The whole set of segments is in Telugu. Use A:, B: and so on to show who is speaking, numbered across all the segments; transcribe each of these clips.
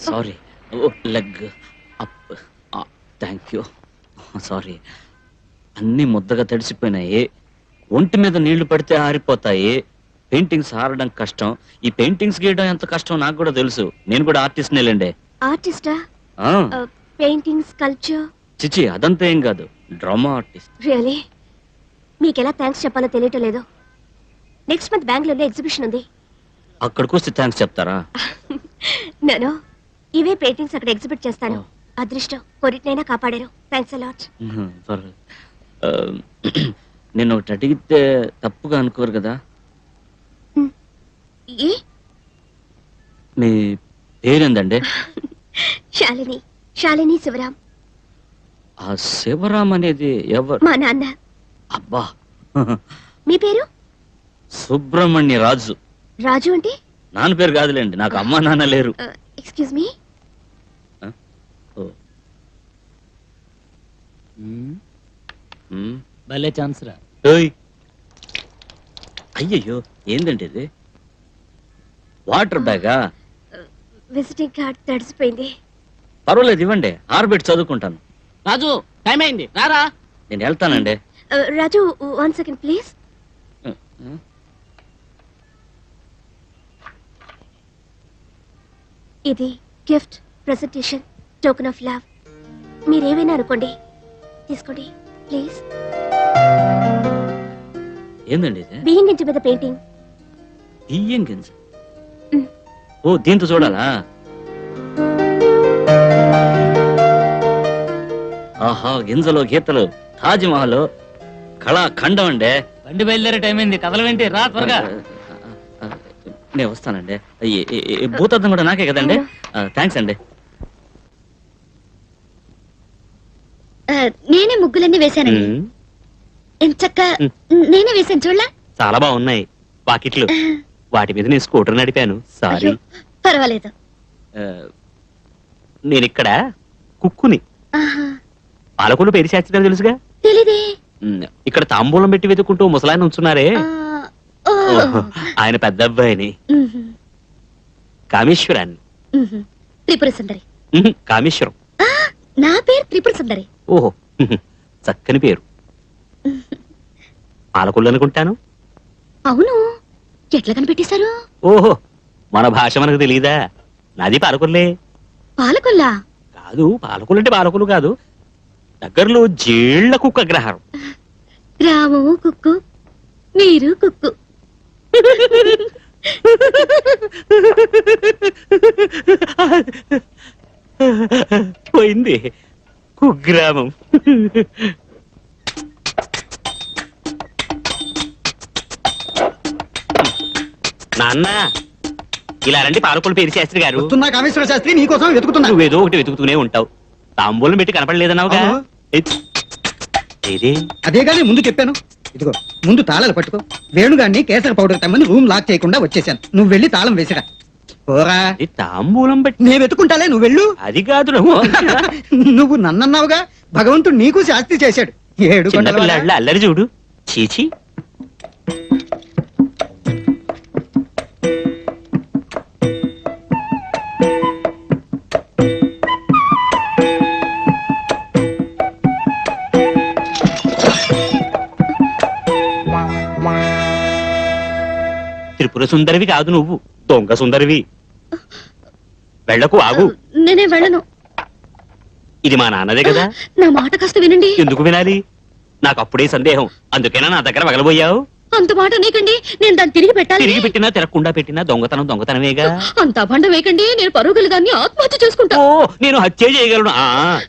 A: Sorry. Leg up. Thank you. Sorry. అన్నీ ముద్దగా తడిసిపోయినాయి. ఒంటి మీద నీళ్ళు పడితే ఆరిపోతాయి. పెయింటింగ్స్ ఆరడం కష్టం. ఈ పెయింటింగ్స్ గీయడం ఎంత కష్టం నాకు కూడా తెలుసు. నేను కూడా ఆర్టిస్ట్? నేలండి
B: ఆర్టిస్టా పెయింటింగ్ స్కల్ప్చర్
A: చిచి అదంతా ఏం కాదు. Drama artist.
B: రియలీ? మీకు ఎలా థ్యాంక్స్ చెప్పాలో తెలియటం లేదు. నెక్స్ట్ మంత్ బెంగళూరులో ఎగ్జిబిషన్ ఉంది.
A: అక్కడికి వస్తే థ్యాంక్స్ చెప్తారా?
B: నేను. ఇవే పెయింటింగ్స్ అక్కడ ఎగ్జిబిట్ చేస్తాను. అదృష్టం. కొరిటినైనా కాపాడారు. థ్యాంక్స్ అలాట్
A: నేను ఒకటి అడిగితే తప్పుగా అనుకోరు కదా?
B: ఏ?
A: మీ పేరేందండి?
B: శాలిని. శాలిని శివరాం
A: ఆ శివరాం అనేది ఎవరు?
B: మా నాన్న.
A: అబ్బా.
B: మీ పేరు?
A: సుబ్రహ్మణ్య రాజు.
B: రాజు అంటే?
A: నాన్న పేరు కాదులేండి. నాకు అమ్మా నాన్న లేరు.
B: ఎక్స్క్యూజ్ మీ
C: భలే ఛాన్స్ రా.
A: అయ్యయ్యో ఏందండి ఇది? వాటర్ బ్యాగా?
B: విజిటింగ్ కార్డ్ తడిసిపోయింది.
A: పర్వాలేదు ఇవ్వండి. ఆర్బిట్ చదువుకుంటాను.
C: రాజు టైం అయింది. రారా?
A: నేను వెళ్తానండి.
B: Uh, Raju one second please ఇది gift presentation token of love మీరేమైనా అనుకోండి. తీసుకోండి ప్లీజ్
A: ఏందండి ఇది?
B: బియ్యం గింజ మీద పెయింటింగ్.
A: బియ్యం గింజ?
B: మ్మ్.
A: ఓ దీంతో చూడాలా? ఆహా గింజలు గీతలు తాజ్ మహల్ కళా ఖండం అండి.
C: బండి బయలుదేరే టైం అయింది. కదలవేంటి? రా త్వరగా.
A: నేను వస్తానండి. భూతద్దం కూడా నాకే కదండి. థ్యాంక్స్ అండి.
B: నేనే ముగ్గులన్నీ వేశానండి. ఎంచక్క
A: మ్.
B: నేనే వేశాను చూడలా?
A: చాలా బాగున్నాయి వాకిట్లు. వాటి మీద నేను స్కూటర్ నడిపాను. సారీ
B: పర్వాలేదు.
A: నేను ఇక్కడ కుక్కుని.
B: ఆహా,
A: పాలకులు పేరు శాస్త్రి తెలుసుగా?
B: తెలీదే.
A: ఇక్కడ తాంబూలం పెట్టి వెతుక్కుంటూ ముసలాయన ఉంచున్నారే. ఆయన పెద్ద అబ్బాయిని. కామేశ్వరాన్ని.
B: త్రిపుర సుందరి.
A: కామేశ్వరం.
B: నా పేరు త్రిపుర సుందరి.
A: ఓహో చక్కని పేరు. పాలకుళ్ళు అనుకుంటాను
B: అవును. ఎట్లా కనిపెట్టేశారు?
A: ఓహో మన భాష మనకు తెలియదా నాది పాలకుల్లే
B: పాలకొల్లా?
A: కాదు పాలకులు అంటే పాలకులు కాదు. దగ్గరలో జేళ్ళ కుక్క గ్రహారం
B: రాము కుక్కు మీరు కుక్కు.
A: పోయింది. కుగ్రామం. నాన్న ఇలా రండి పాలకులు పేరు శాస్త్రి గారు?
D: వస్తున్నా కామేశ్వర శాస్త్రి నీకోసం వెతుకుతున్నా.
A: నువ్వేదో ఒకటి వెతుకుతూనే ఉంటావు. తాంబూలం పెట్టి కనపడలేదన్నావుగా?
D: అవును.
A: ఎత్. ఏది?
D: అదే కానీ ముందు చెప్పాను. ఇదిగో ముందు తాళాలు పట్టుకో. వేణుగాన్ని కేసర పౌడర్ తెమ్మని రూమ్ లాక్ చేయకుండా వచ్చేసాను. నువ్వు వెళ్ళి తాళం వేసిరా. పోరా.
A: ఇది తాంబూలం పెట్టి
D: నేను వెతుకుంటాలే నువ్వు వెళ్ళు.
A: అది కాదు నువ్వు
D: నువ్వు నన్నన్నావుగా. భగవంతుడు నీకు శాస్తి చేశాడు. ఏడు కొండలవాడా?
A: అల్లరి చూడు. చీచి. త్రిపుర సుందరివి కాదు నువ్వు. దొంగ సుందరివి. వెళ్ళకు ఆగు.
B: నేనే వెళ్ళను.
A: ఇది మా నాన్నదే కదా.
B: నా మాట కాస్త వినండి.
A: ఎందుకు వినాలి? నాకు అప్పుడే సందేహం. అందుకేనా నా దగ్గర వగలబోయావు?
B: అంత మాట నీకండి నేను దాన్ని తిరిగి పెట్టాలి.
A: తిరిగి పెట్టినా తిరగకుండా పెట్టినా దొంగతనం దొంగతనమేగా?
B: అంత అభండం వేయకండి. నేను పరుగులు దాన్ని ఆత్మహత్య చేసుకుంటా.
A: ఓ నేను హత్య చేయగలను. ఆ.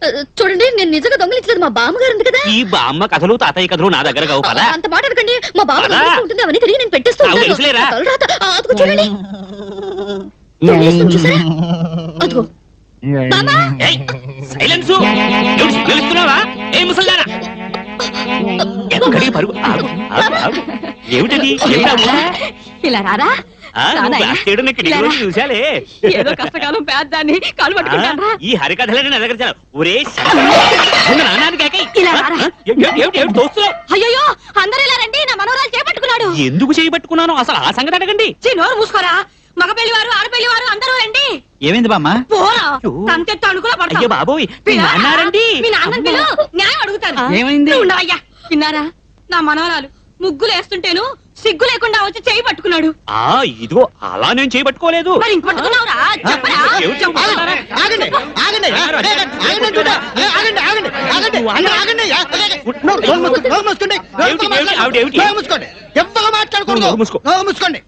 B: చూడండి నేను నిజంగా దొంగలించలేదు. మా బామ్మగారు ఉంది కదా.
A: ఈ బామ్మ కథలు తాతయ్య కథలు నా దగ్గర కావు.
B: అంత మాట అనకండి. మా బామ్మ. గమనిస్తూ ఉంటుంది. అవన్నీ తిరిగి నేను పెట్టేస్తూ
A: నాకు
B: ఉంటాను.
A: తెలుసులేరా?
B: ఆ, అదిగో చూడండి. దొంగిలిస్తుంది చూసారా? అదిగో.
A: సైలెన్స్? ఏ ముసల్దానా. ఎక్కడికి పరుగు. ఆగు, ఆగు, ఆగు. ఏమిటది?
E: ఇలా రారా?
A: ఆ, నువ్వు క్లాస్ చేయడం ఇక్కడ ఈ రోజు చూశాలే.
E: ఏదో కష్టకాలం పేద్దాన్ని కాలు
A: ఆ,
E: పట్టుకుంటారా
A: ఈ హరికథలని నా దగ్గర చాలా. ఒరే.
E: ఇలా రారా. అయ్యో అందరూ ఇలా రండి నా చేపట్టుకున్నాడు.
A: ఎందుకు చేయబట్టుకున్నాను అసలు ఆ సంగతి అడగండి.
E: చీ, నోరు మూసుకోరా? మగ పెళ్ళి వారు ఆడపెళ్ళి వారు అందరూ రండి.
D: ఏమైంది బామ్మ?
E: పోరా తంతెత్తు అడుగులో పడతావు.
F: అయ్యో బాబోయ్ మీ
E: పిల్ల,
F: నాన్నారండి
E: మీ నాన్న పిలు న్యాయం అడుగుతాను
D: ఏమైంది?
E: నువ్వు ఉండవయ్యా. విన్నారా? నా మనవరాలు ముగ్గులు వేస్తుంటేను సిగ్గు లేకుండా వచ్చి చేయి పట్టుకున్నాడు.
F: ఆ ఇదిగో అలా నేను
E: మరి ఇంక పట్టుకున్నావురా? చెప్పరా?
F: ఎవరు?
D: ఆగండి ఆగండి ఆగండి ఆగండి ఆగండి ఆగండి ఆగండి మూసుకోండి, మాట్లాడకూడదు.
F: మూసుకో.
D: నోరు మూసుకోండి.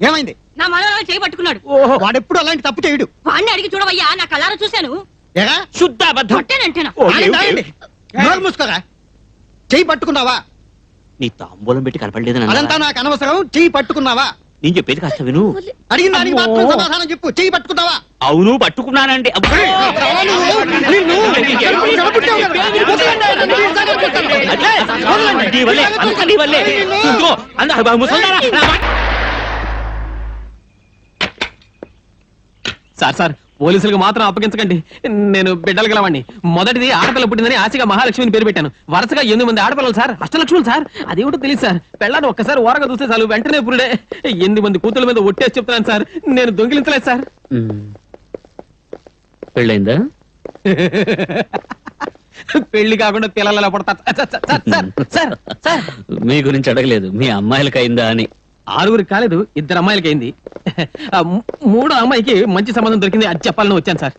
D: ఏమైంది?
E: నా మనవరాలు చేయి పట్టుకున్నాడు.
D: వాడు ఎప్పుడు అలాంటి తప్పు చేయడు.
E: వాడిని అడిగి చూడవయ్యా నా కళ్ళారా చూశాను.
D: ఏరా?
F: శుద్ధ అబద్ధం
E: కొట్టానంటేనా
D: ఆగండి, ఆగండి. మూసుకోరా? చెయ్యి పట్టుకున్నావా?
F: నీ తాంబూలం పెట్టి కనపడలేదని
D: అదంతా నాకు అనవసరం. చెయ్యి పట్టుకున్నావా?
F: నేను చెప్పేది కాస్త విను.
D: అడిగిన దానికి
F: అమ్మో.
D: మాత్రం సమాధానం చెప్పు. చెయ్యి పట్టుకున్నావా?
F: అవును పట్టుకున్నానండి అబ్బో!
D: నిన్ను చెడగొట్టావు కదా.
F: అట్లే, నీ వల్లే, అంతా నీ వల్లే. ఇదిగో, అంద- ముసల్దారా, నా మాట-
C: సార్ సార్ పోలీసులకు మాత్రం అప్పగించకండి. నేను బిడ్డలు గలవాడిని మొదటిది ఆడపిల్ల పుట్టిందని ఆశగా మహాలక్ష్మిని పేరు పెట్టాను. వరుసగా ఎనిమిది మంది ఆడపిల్లలు సార్. అష్టలక్ష్ములు సార్. అదేమిటో తెలియదు సార్. పెళ్ళాన్ని ఒక్కసారి ఓరగా చూస్తే చాలు వెంటనే పురుడే. ఎనిమిది మంది కూతుల మీద ఒట్టేసి చెప్తున్నాను సార్. నేను దొంగిలించలేదు సార్.
F: పెళ్ళైందా?
C: పెళ్ళి కాకుండా పిల్లలు పడతారు
F: మీ గురించి అడగలేదు. మీ అమ్మాయిలకి అయిందా అని.
C: ఆరుగురికి కాలేదు ఇద్దరు అమ్మాయిలకి అయింది. ఆ మూ- మూడో అమ్మాయికి మంచి సంబంధం దొరికింది అది చెప్పాలని వచ్చాను సార్.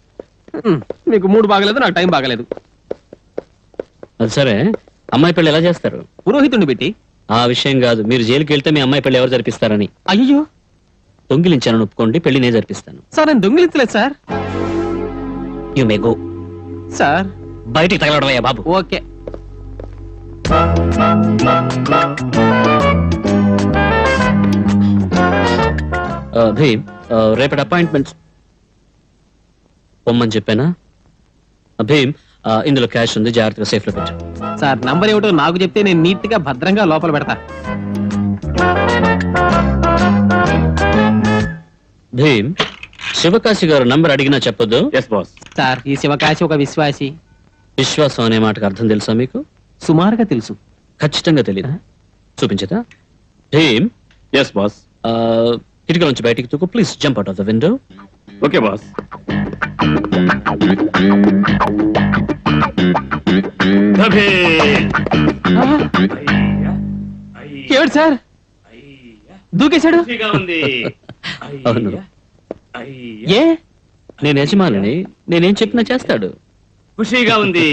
C: మీకు మూడు బాగలేదు నాకు టైం బాగలేదు.
F: అది సరే. అమ్మాయి పెళ్ళి ఎలా చేస్తారు?
C: పురోహితుడిని పెట్టి.
F: ఆ విషయం కాదు మీరు జైలుకి వెళ్తే మీ అమ్మాయి పెళ్ళి ఎవరు జరిపిస్తారని.
C: అయ్యో
F: దొంగిలించాను ఒప్పుకోండి పెళ్ళి నేను జరిపిస్తాను.
C: సార్ నేను దొంగిలించలేదు sir.
F: You may go
C: sir.
F: బయటికి తగలడమయ్యా బాబు.
C: ఓకే.
F: భీమ్ రేపటి అపాయింట్మెంట్స్. పొమ్మని చెప్పానా? భీమ్ ఇందులో క్యాష్ ఉంది జాగ్రత్తగా సేఫ్లో పెట్టు.
C: సార్ నంబర్ ఏమిటో నాకు చెప్తే నేను నీట్గా భద్రంగా లోపల పెడతా.
F: భీమ్ శివకాశి గారు నంబర్ అడిగినా చెప్పొద్దు?
G: ఎస్ బాస్
C: సార్ ఈ శివకాశి ఒక విశ్వాసి.
F: విశ్వాసం అనే మాటకు అర్థం తెలుసా మీకు?
C: సుమారుగా తెలుసు.
F: ఖచ్చితంగా తెలియదు చూపించదా? భీమ్
G: ఎస్ బాస్
F: ఆ, కిటికీ నుంచి బయటికి తూకు. Please jump out of the window
G: okay boss
C: ఏమిటి సార్? దూకేశాడు?
G: ఉంది.
F: అవును.
C: ఏ?
F: నేను యజమానిని నేనేం చెప్పినా చేస్తాడు.
G: ఖుషీగా ఉంది.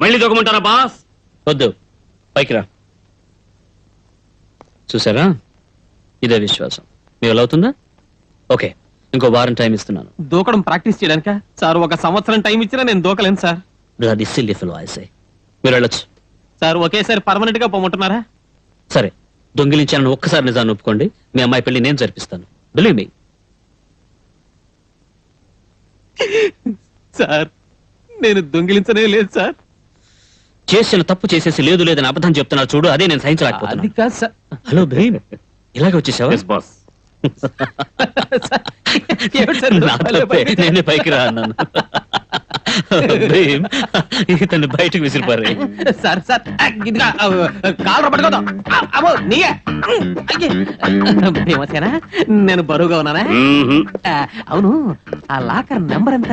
G: మళ్ళీ దొక్కమంటారా బాస్?
F: వద్దు. పైకి రా. చూసారా? ఇదే విశ్వాసం. మీ వల్ల అవుతుందా? ఓకే ఇంకో వారం టైం ఇస్తున్నాను.
C: దూకడం ప్రాక్టీస్ చేయడానిక? సార్ ఒక సంవత్సరం టైం ఇచ్చినా నేను దూకలేను సార్.
F: అది సిల్లీ ఫిల్ వాయిస్ మీరు వెళ్ళొచ్చు
C: సార్ ఒకేసారి పర్మనెంట్గా పొమ్మంటున్నారా?
F: సరే దొంగిలించాలని ఒక్కసారి నిజాన్ని ఒప్పుకోండి. మీ అమ్మాయి పెళ్ళి నేను జరిపిస్తాను. బిలీవ్ మీ
C: సార్ నేను దొంగిలించనే లేదు సార్.
F: చేసిన తప్పు చేసేసి లేదు లేదని అబద్ధం చెప్తున్నారు చూడు అదే నేను సహించలేకపోతున్నాను. హలో భీమ్ ఇలాగే వచ్చేసావా?
G: ఎస్ బాస్
F: నేనే పైకి రా అన్నాను. భీమ్ ఇతన్ని బయటకు విసిరిపారే
C: సార్ సార్ ఇదిగా కాలు పట్టుకోదాం. అబ్బో నీయే. భీమసేనా నేను బరువుగా ఉన్నానా? అవును ఆ లాకర్ నెంబర్ ఎంత?